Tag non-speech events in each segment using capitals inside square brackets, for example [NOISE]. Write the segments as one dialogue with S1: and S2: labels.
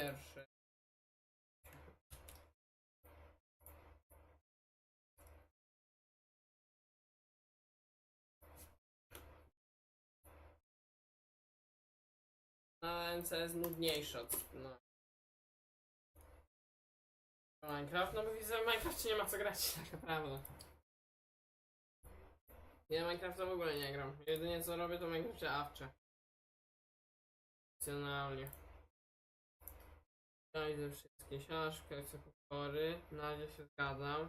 S1: pierwszy. Na NC jest nudniejszy od no. Minecraft, no bo widzę, w Minecrafcie nie ma co grać [LAUGHS] tak naprawdę. Ja Minecrafta w ogóle nie gram. Jedynie co robię to Minecrafcie awcze. Opcjonalnie. Ja idę wszystkie książki, chcę pokory, na razie się zgadzam.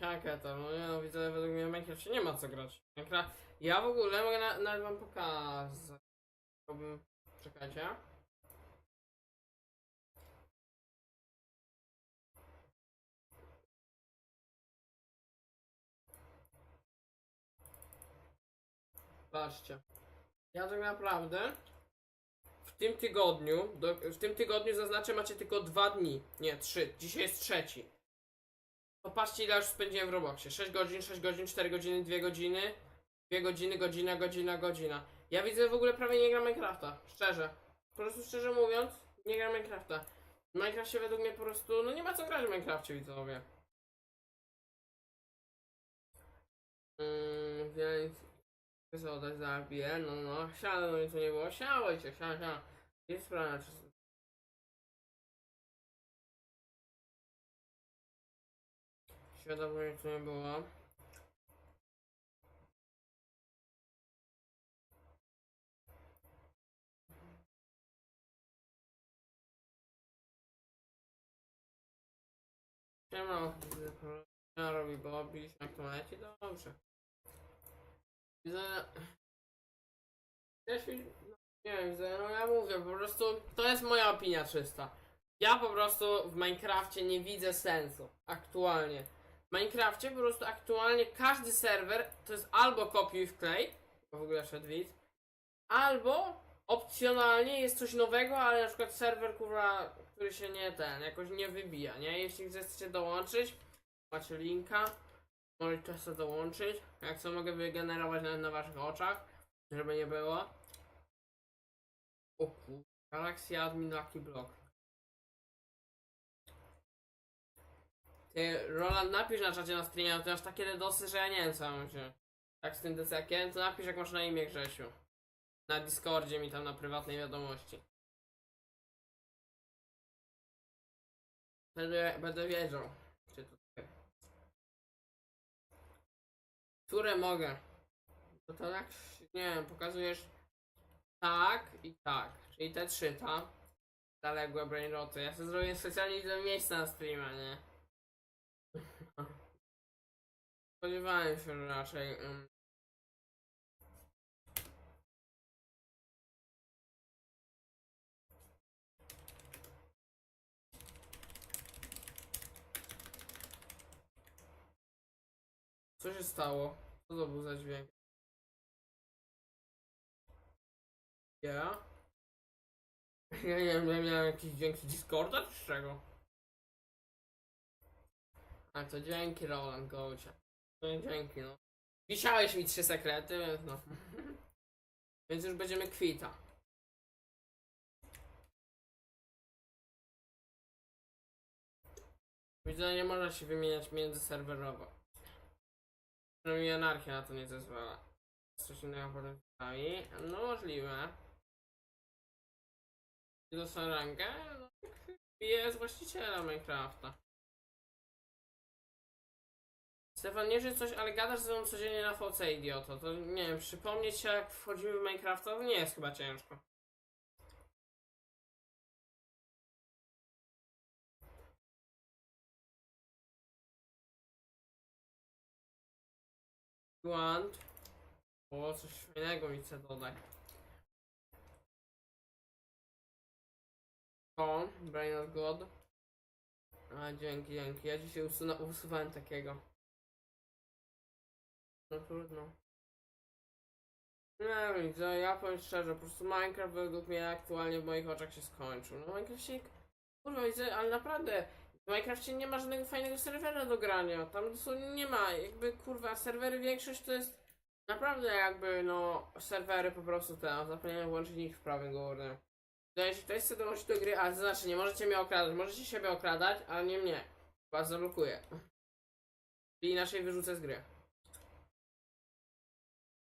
S1: Jakie to, no no widzę, według mnie w Minecrafcie nie ma co grać. Minecraft... Ja w ogóle mogę na, nawet wam pokazać. Czekajcie. Patrzcie. Ja tak naprawdę tym tygodniu, do, w tym tygodniu zaznaczę macie tylko dwa dni. Nie, trzy. Dzisiaj jest trzeci. Popatrzcie ile już spędziłem w Roboxie. 6 godzin, 6 godzin, 4 godziny, 2 godziny. 2 godziny, godzina, godzina, godzina. Ja widzę w ogóle prawie nie gram Minecrafta. Szczerze. Po prostu szczerze mówiąc, nie gram Minecrafta. W Minecrafcie według mnie po prostu, no nie ma co grać w Minecrafcie widzowie. Yy, więc co dać zabiję, no no, siadę, no nic tu nie było, siałeś, siada, siada. Jest sprawa, czy... Świadomo, nic tu nie było. Siema, robi Bobby, jak to leci? Dobrze. Widzę... Ja się... no, Nie wiem, widzę, no ja mówię, po prostu to jest moja opinia czysta. Ja po prostu w Minecrafcie nie widzę sensu. Aktualnie. W Minecrafcie po prostu aktualnie każdy serwer to jest albo kopiuj wklej, bo w ogóle szedł widz, albo opcjonalnie jest coś nowego, ale na przykład serwer kurwa, który się nie ten, jakoś nie wybija, nie? Jeśli chcecie dołączyć, macie linka, możecie sobie dołączyć. Jak co mogę wygenerować nawet na waszych oczach, żeby nie było. O kur... Galaxy Admin Lucky Block. Ty, Roland, napisz na czacie na streamie, no ty masz takie dedosy, że ja nie wiem co mam się. Tak z tym desekiem, to napisz jak masz na imię Grzesiu. Na Discordzie mi tam na prywatnej wiadomości. Będę, będę wiedział, Które mogę? No to tak, nie wiem, pokazujesz tak i tak. Czyli te trzy, tak? Zaległe brainroty. Ja sobie zrobię specjalnie dla miejsca na streama, nie? [LAUGHS] Spodziewałem się raczej. Um, Co się stało? Co to był za dźwięk? Ja? [LAUGHS] Ja nie wiem, ja miałem jakiś dźwięk z Discorda czy czego? A to dzięki Roland Gołcia. Dzięki no. Wisiałeś mi trzy sekrety, więc no. [LAUGHS] więc już będziemy kwita. Widzę, nie można się wymieniać międzyserwerowo. Przynajmniej anarchia na to nie zezwala. Coś innego potem wstawi. No możliwe. I dostanę rangę? No, jest właściciela Minecrafta. Stefan, nie że coś, ale gadasz ze mną codziennie na VC, idioto. To nie wiem, przypomnieć się jak wchodzimy w Minecrafta, to nie jest chyba ciężko. Want. O, coś fajnego mi chce dodać. O, Brain of God. A, dzięki, dzięki. Ja dzisiaj usuna- usuwałem takiego. No trudno. Nie wiem, co, ja powiem szczerze, po prostu Minecraft według mnie aktualnie w moich oczach się skończył. No Minecraft się... Kurwa, widzę, ale naprawdę... W Minecrafcie nie ma żadnego fajnego serwera do grania. Tam nie ma. Jakby kurwa, serwery większość to jest naprawdę jakby no serwery po prostu te. Zapomniałem włączyć ich w prawym górnym. To jeśli ktoś chce dołączyć do gry, a znaczy nie możecie mnie okradać, możecie siebie okradać, ale nie mnie. Was zablokuję. I inaczej wyrzucę z gry.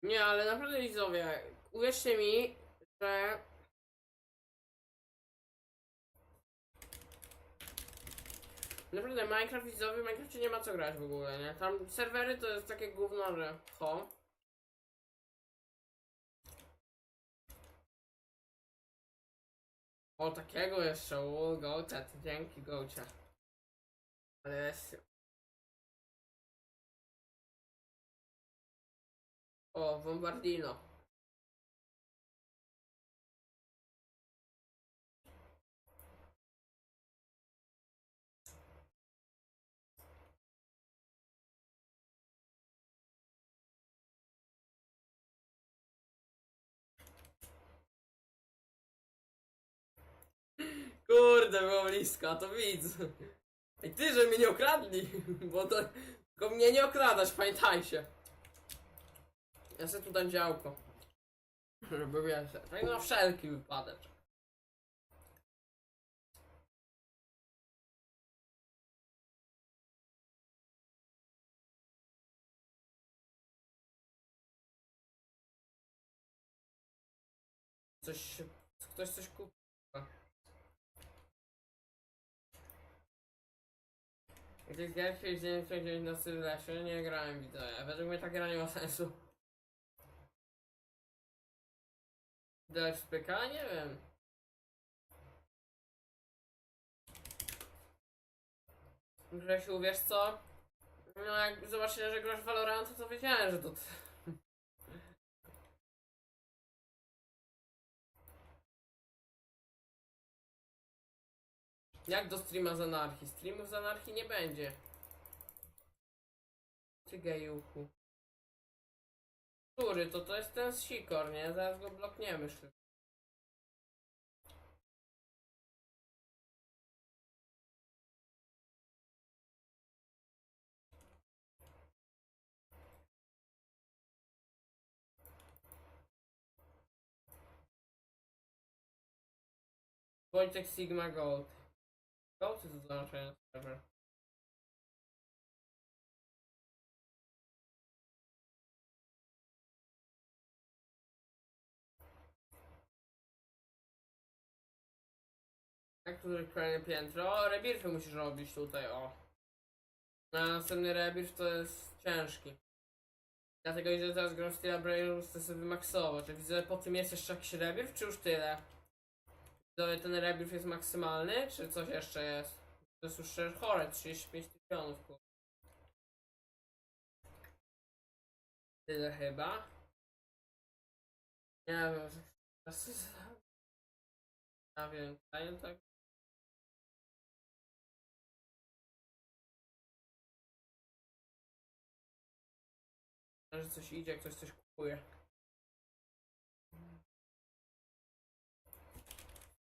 S1: Nie, ale naprawdę widzowie, uwierzcie mi, że Naprawdę, Minecraft widzowy, w Minecrafcie nie ma co grać w ogóle, nie? Tam serwery to jest takie gówno, że ho. O, takiego jeszcze, o, gołcia, dzięki gołcia. Ale jest... O, Bombardino. Kurde, było blisko, to widz. I ty, że mnie nie okradli, [LAUGHS] bo to... Tylko mnie nie okradać, pamiętajcie. Ja sobie tu dam działko. Żeby wiesz, tak na wszelki wypadek. Coś się... Ktoś coś kupi. Gdzieś pierwszy dzień przejdzie na Sylwestrze, nie grałem widzę. Według mnie ta gra nie ma sensu. Dać PK? Nie wiem. Grzesiu, wiesz co? No jak zobaczyłem, że grasz w Valorant, to wiedziałem, że to... Jak do streama z anarchii? Streamów z anarchii nie będzie. Ty gejuchu. Który? To to jest ten sikor, nie? Zaraz go blokniemy szybko. Wojtek Sigma Gold. Gold jest oznaczenie serwer. Jak tu kolejne piętro? O, rebirfy musisz robić tutaj, o. Na następny rebirf to jest ciężki. Dlatego idę teraz gram w Steel Braille, chcę sobie wymaksować. Jak widzę, po tym jest jeszcze jakiś rebirf, czy już tyle? Widzowie, ten rebirth jest maksymalny, czy coś jeszcze jest? To jest już chore, 35 milionów. kur- Tyle chyba. Nie wiem. teraz- Ja wiem, daję tak. Że coś idzie, jak ktoś coś kupuje.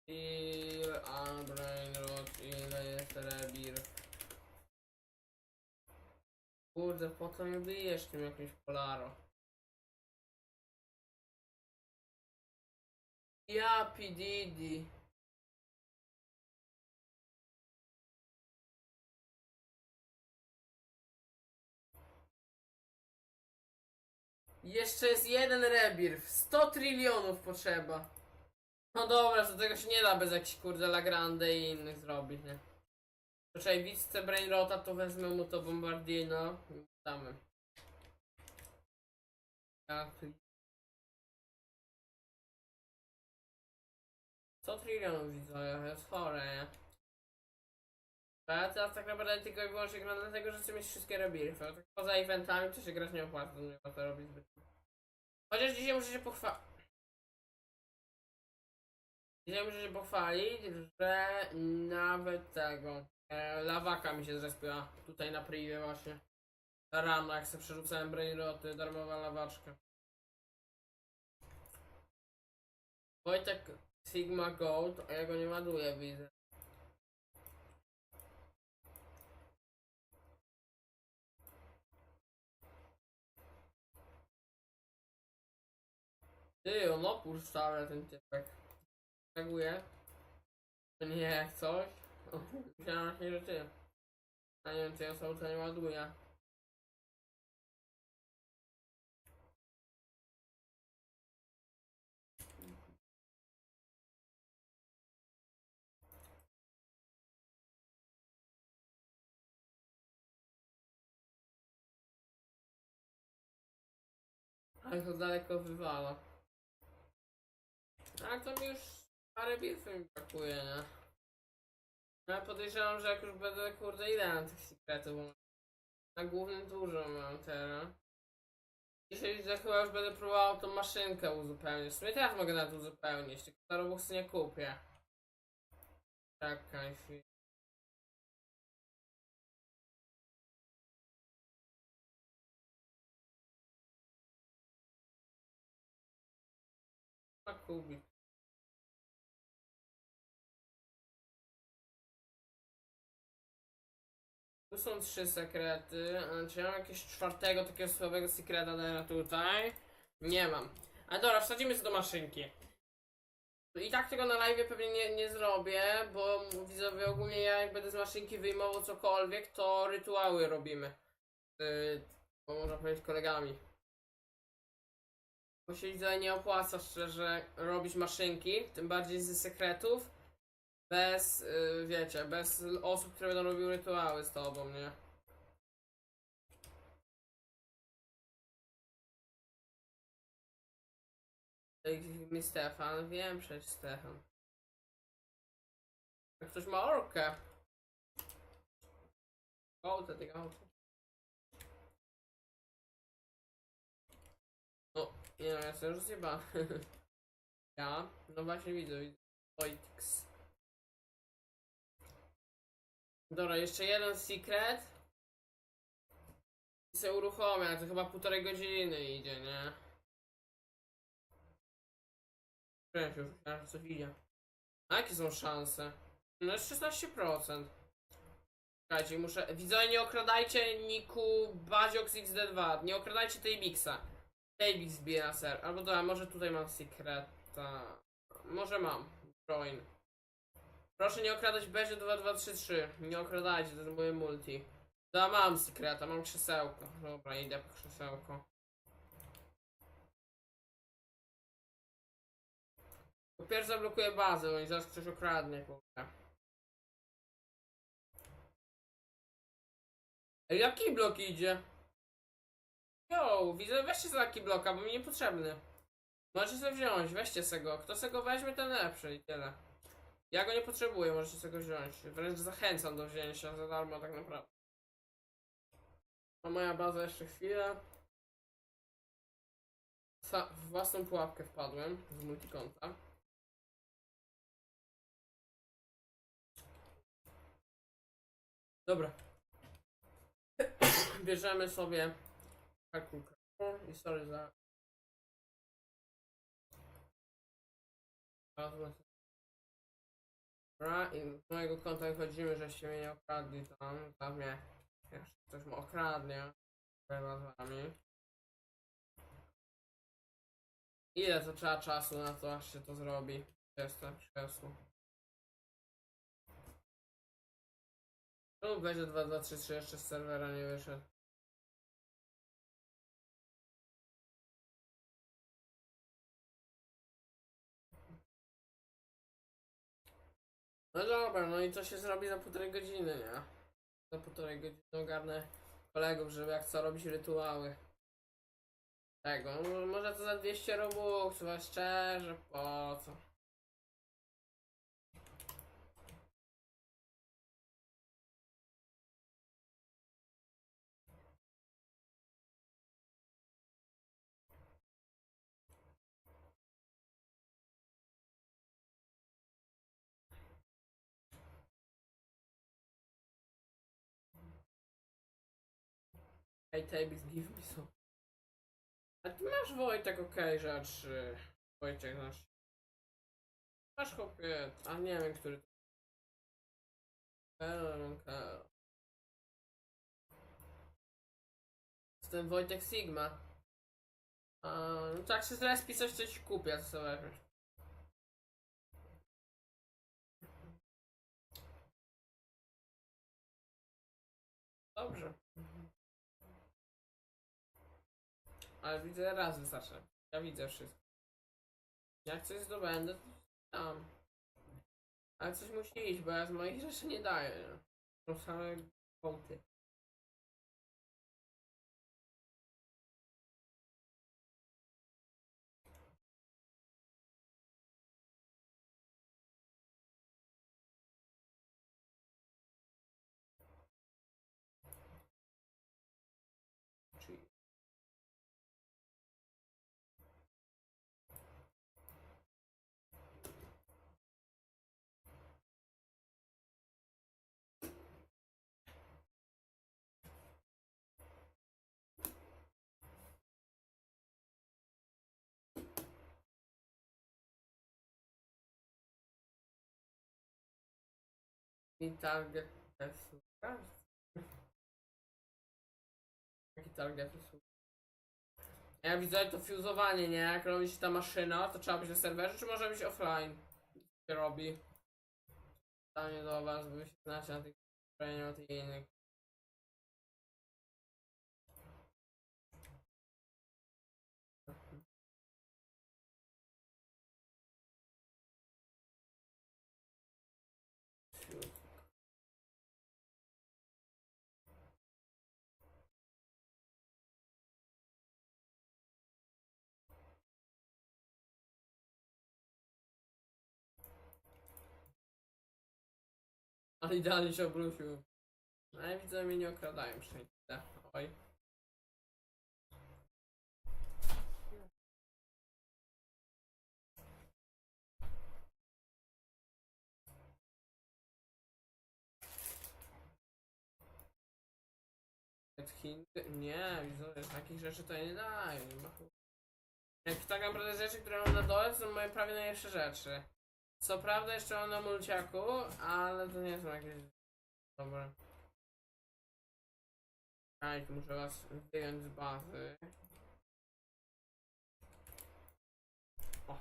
S1: I a brain rot, ile jest rebir? Kurde, po co mnie bijesz tym jakimś polaro? Ja PDD. Jeszcze jest jeden rebirth. 100 trylionów potrzeba. No dobra, że tego się nie da bez jakichś kurde Lagrande i innych zrobić, nie? Poczekaj, widzę Brainrota, to wezmę mu to Bombardino i damy. 100 trylionów widzę, to jest chore, ja teraz tak naprawdę tylko i wyłącznie gram dlatego, że chcę mieć wszystkie rebirfy. Tak poza eventami to się grać nie opłaca, to nie ma to robić zbyt. Chociaż dzisiaj muszę się pochwalić. Dzisiaj muszę się pochwalić, że nawet tego e, lawaka mi się zrespiła tutaj na privie właśnie. Rano jak sobie przerzucałem brainroty, darmowa lawaczka. Wojtek Sigma Gold, a ja go nie ładuję widzę. Ty, on opór stawia ten typek. Reaguje. To nie jak coś. Właśnie, że ty. A nie wiem, czy osoba to nie ładuje. Ale to daleko wywala. A to już parę bitwy mi brakuje, nie? No Ja podejrzewam, że jak już będę, kurde, ile mam tych sekretów, bo na głównym dużo mam teraz. Dzisiaj widzę, chyba już będę próbował tą maszynkę uzupełnić. W sumie teraz mogę nawet uzupełnić, tylko na nie kupię. Czekaj chwilę. A Tu są trzy sekrety. a Czy ja mam jakiegoś czwartego takiego słabego sekreta tutaj? Nie mam. Ale dobra, wsadzimy sobie do maszynki. I tak tego na live pewnie nie, nie zrobię, bo widzowie ogólnie ja jak będę z maszynki wyjmował cokolwiek, to rytuały robimy. Yy, bo można powiedzieć kolegami. Bo się widzowie nie opłaca szczerze robić maszynki, tym bardziej z sekretów. Bez, y, wiecie, bez osób, które będą robiły rytuały z tobą, nie? Mi Stefan, wiem przecież Stefan. Jak ktoś ma orkę. O, to tego auto. O, nie no, ja sobie już zjeba. [LAUGHS] ja? No właśnie widzę, widzę. Wojtix. Dobra, jeszcze jeden secret. I se uruchomię, ale to chyba półtorej godziny idzie, nie? Się już, że coś idzie. A jakie są szanse? No jest 16%. Czekajcie, muszę... Widzowie, nie okradajcie niku Baziox XD2. Nie okradajcie tej Bixa. Tej Bix bije ser. Albo dobra, może tutaj mam secreta. Może mam. Join. Proszę nie okradać Bezie 2233. Nie okradajcie, to jest moje multi. Da, mam sekreta, mam krzesełko. Dobra, idę po krzesełko. Po pierwsze zablokuję bazę, bo mi zaraz ktoś okradnie, kurde. Ej, jaki blok idzie? Jo, widzę, weźcie sobie taki bloka, bo mi niepotrzebny. Możecie sobie wziąć, weźcie se go. Kto se go weźmie, ten lepszy i tyle. Ja go nie potrzebuję, możecie sobie go wziąć. Wręcz zachęcam do wzięcia za darmo tak naprawdę. A moja baza jeszcze chwilę. Sa w własną pułapkę wpadłem z multikonta. Dobra. [COUGHS] Bierzemy sobie kalkulkę i sorry za... Dobra, i z mojego konta wychodzimy, żeście mnie nie okradli tam, tam mnie jeszcze ktoś mnie okradnie. Chyba z wami. Ile to trzeba czasu na to, aż się to zrobi? Jestem krzesło. Czemu będzie 2, 2, 3, 3 jeszcze z serwera nie wyszedł? No dobra, no i to się zrobi za półtorej godziny, nie? Za półtorej godziny ogarnę kolegów, żeby jak co robić rytuały. Tego, no, może to za 200 robuxów, a szczerze, po co? Hejtejbis, givebisu. A ty masz Wojtek okej okay, rzeczy. Wojciech nasz. Masz chłopie, a nie wiem, który to. Jestem Wojtek Sigma. A, no tak się zaraz pisać coś kupię sobie jakąś. Dobrze. Ale widzę raz wystarczy. Ja widzę wszystko. Jak coś zdobędę, to tam. Ale coś musi iść, bo ja z moich rzeczy nie daję. To same kąty. I target super. Jaki target super. Ja widzę to fuzowanie, nie? Jak robi się ta maszyna, to trzeba być na serwerze, czy może być offline? Co się robi? Pytanie do was, bo wy się na tych zbrojeniach tych innych. Ale idealnie się obrócił. No ja widzę, mnie nie okradają szczęście. Oj. Chin? Nie, widzowie, takich rzeczy to nie daję. Jak tak naprawdę rzeczy, które mam na dole, to są moje prawie najlepsze rzeczy. Co prawda jeszcze na mulciaku, ale to nie są jakieś dobre. Right, muszę was wyjąć z bazy. O.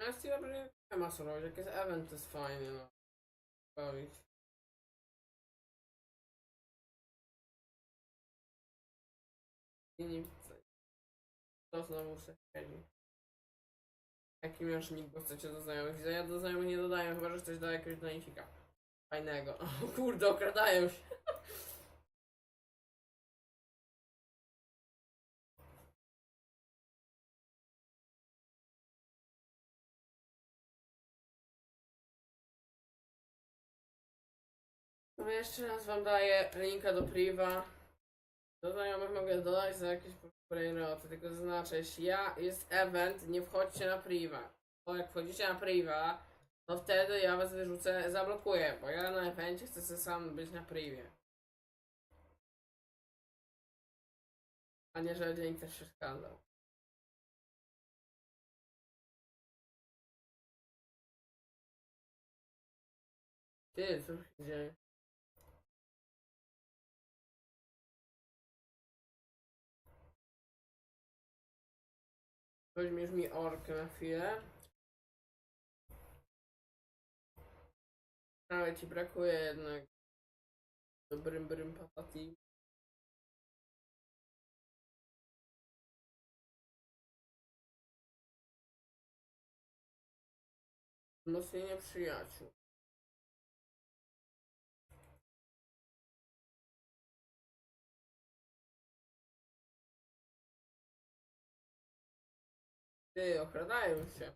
S1: Ja Steela pewnie nie ma robić, jak jest event to jest fajnie, no. Robić. I nie. To znowu se siedzi. Jaki nick, bo chcecie do znajomych? Ja do znajomych nie dodaję, chyba że ktoś da jakiegoś donifika. Fajnego. [LAUGHS] O kurde, okradają się. No jeszcze raz wam daję linka do priva. Do znajomych mogę dodać za jakieś brainroty, tylko zaznaczę, jeśli ja jest event, nie wchodźcie na priva. Bo jak wchodzicie na priva, to wtedy ja was wyrzucę, zablokuję, bo ja na evencie chcę sobie sam być na privie. A nie, że dzień też przeszkadzał. Ty, co się dzieje? Weźmiesz mi orkę na chwilę. Ale ci brakuje jednak dobrym brym patati. Wzmocnienie przyjaciół. Ty, okradają się.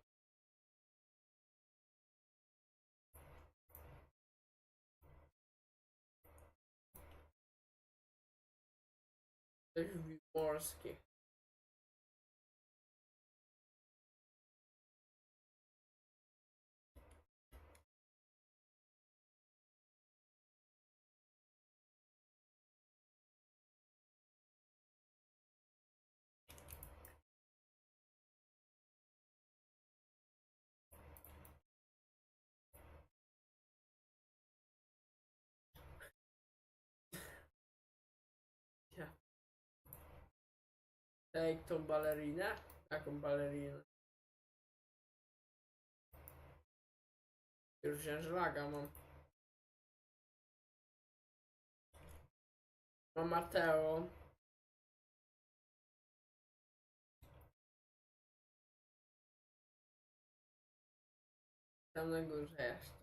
S1: Coś morskie. Ja. Take tą balerinę? Jaką balerinę? Już wziąłem, że laga mam. Mam Mateo. Tam na górze jeszcze.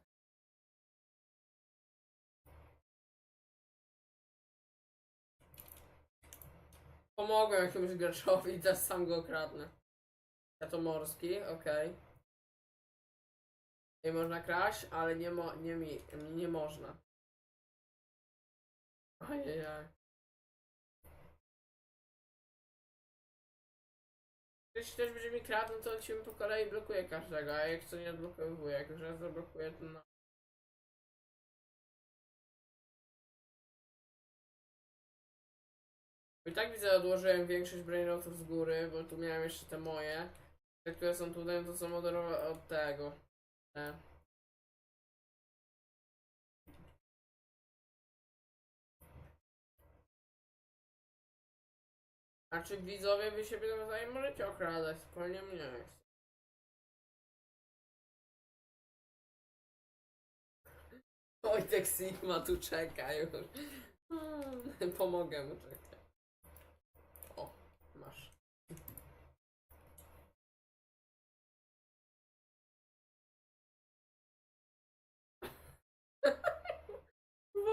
S1: Pomogłem jakiemuś graczowi i teraz sam go kradnę. Ja to morski, okej. Nie można kraść, ale nie, mo nie, mi nie można. Ojej. Jeśli też będzie mi kradł, to ci po kolei blokuje każdego, a jak co nie odblokowuje, jak już raz zablokuje, to no. I tak widzę, odłożyłem większość brainrotów z góry, bo tu miałem jeszcze te moje. Te, które są tutaj, to są od, od tego. Te. A czy widzowie wy siebie nawzajem możecie okradać? Spokojnie mnie. Wojtek Sigma tu czeka już. [LAUGHS] Pomogę mu czekać. O, masz.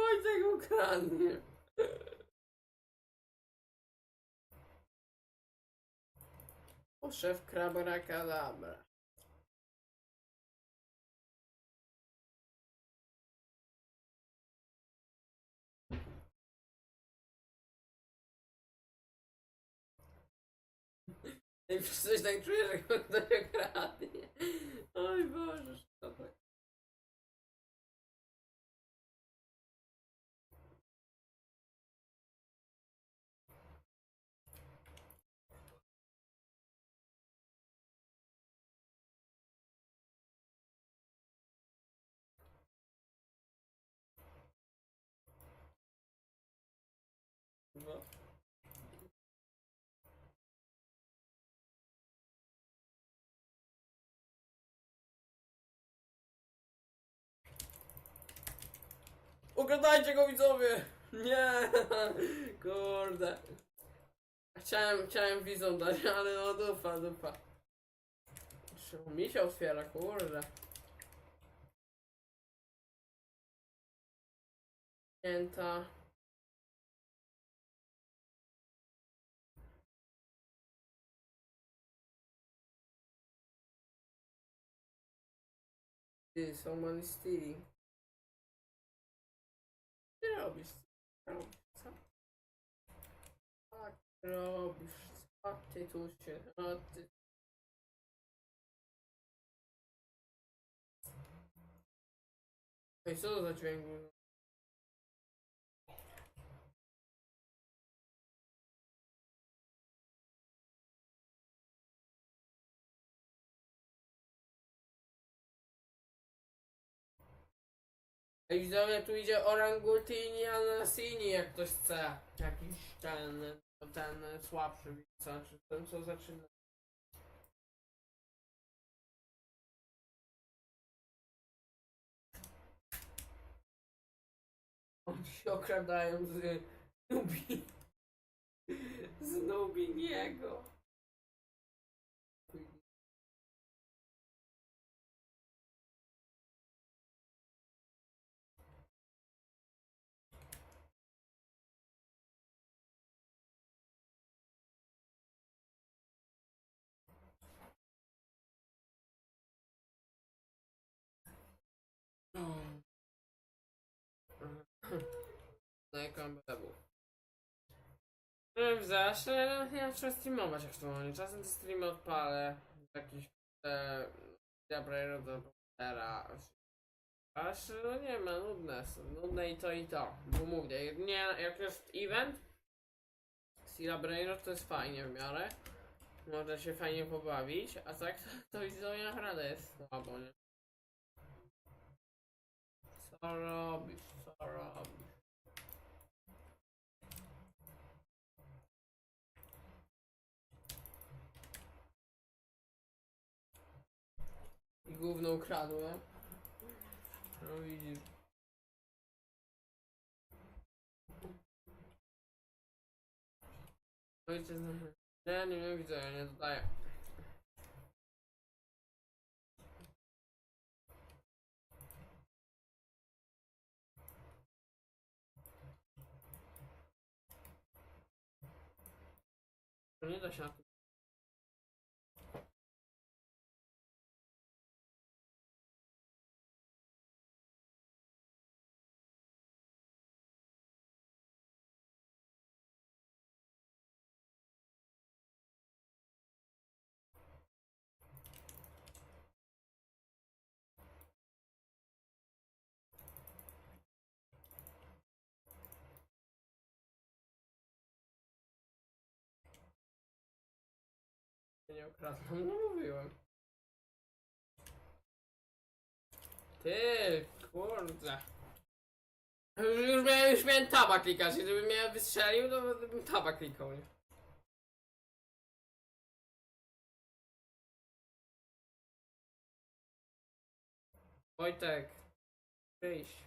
S1: Wojtek ukradnie. O, szef Krabrakadabra. I coś tak czuję, że ktoś kradnie. Oj Boże, co to? No. Oglądajcie go widzowie! Nie! [LAUGHS] Kurde. Chciałem, chciałem widzom dać, ale no dupa, dupa. Jeszcze mi się otwiera, kurde. Pięta. Ty, someone is stealing. Robisz? Co? Tak robisz. Co ty tu się... Ty... Ej, co to za dźwięk Ej, widzowie, tu idzie orangutini anasini, jak ktoś chce. Jakiś ten, ten słabszy, co, czy ten co zaczyna. Oni się okradają z Nubi. Z Nubiniego. Jaką był. No zawsze ja muszę streamować aktualnie. Czasem te streamy odpalę. Jakiś e, Diabrero do komputera. Aż no nie ma, nudne są. Nudne i to i to. Bo mówię, nie, jak jest event Sila Brainrot to jest fajnie w miarę. Można się fajnie pobawić, a tak [LAUGHS] to widzę naprawdę jest słabo, nie? Co robisz? Co robisz? I gówno ukradłem. No widzisz. Ojciec Nie, nie, nie widzę, ja nie dodaję. Nie da się na. Nie ukradłem, no mówiłem. Ty, kurde. Już, już, miałem, już miałem taba klikać gdyby mnie wystrzelił, to bym taba klikał, nie? Wojtek, wyjść.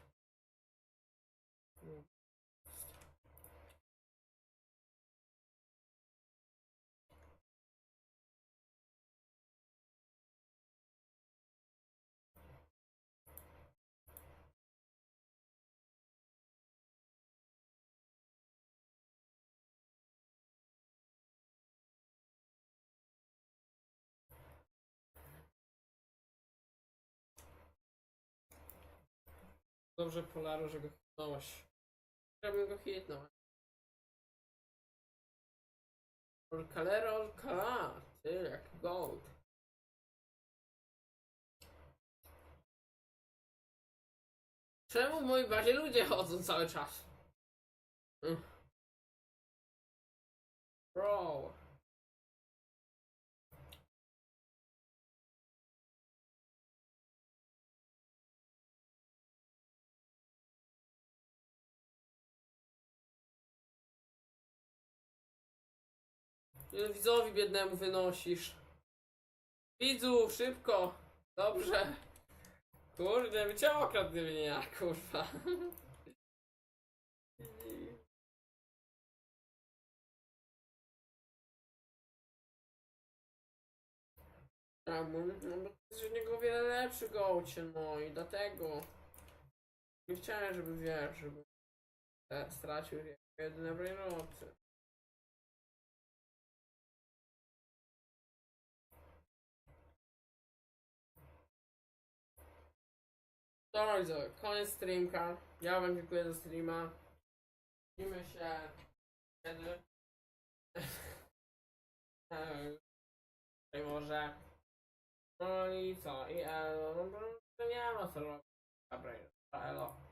S1: Dobrze, Polaru, że go hitnąłeś. Żebym go hitnął. Orcalero Orcala. Ty, jak gold. Czemu w mojej bazie ludzie chodzą cały czas? Bro. Ile widzowi biednemu wynosisz? Widzu, szybko! Dobrze. Kurde, wyciął gdyby nie ja, kurwa. Czemu? No bo jest od niego wiele lepszy gołcie, no i dlatego. Nie chciałem, żeby wiesz, żeby stracił jedyne brainoty. Dobra widzowie, koniec streamka. Ja wam dziękuję za streama. Widzimy się kiedy? [LAUGHS] Eee, może. No i co? I elo, no nie ma co robić. Dobra, elo.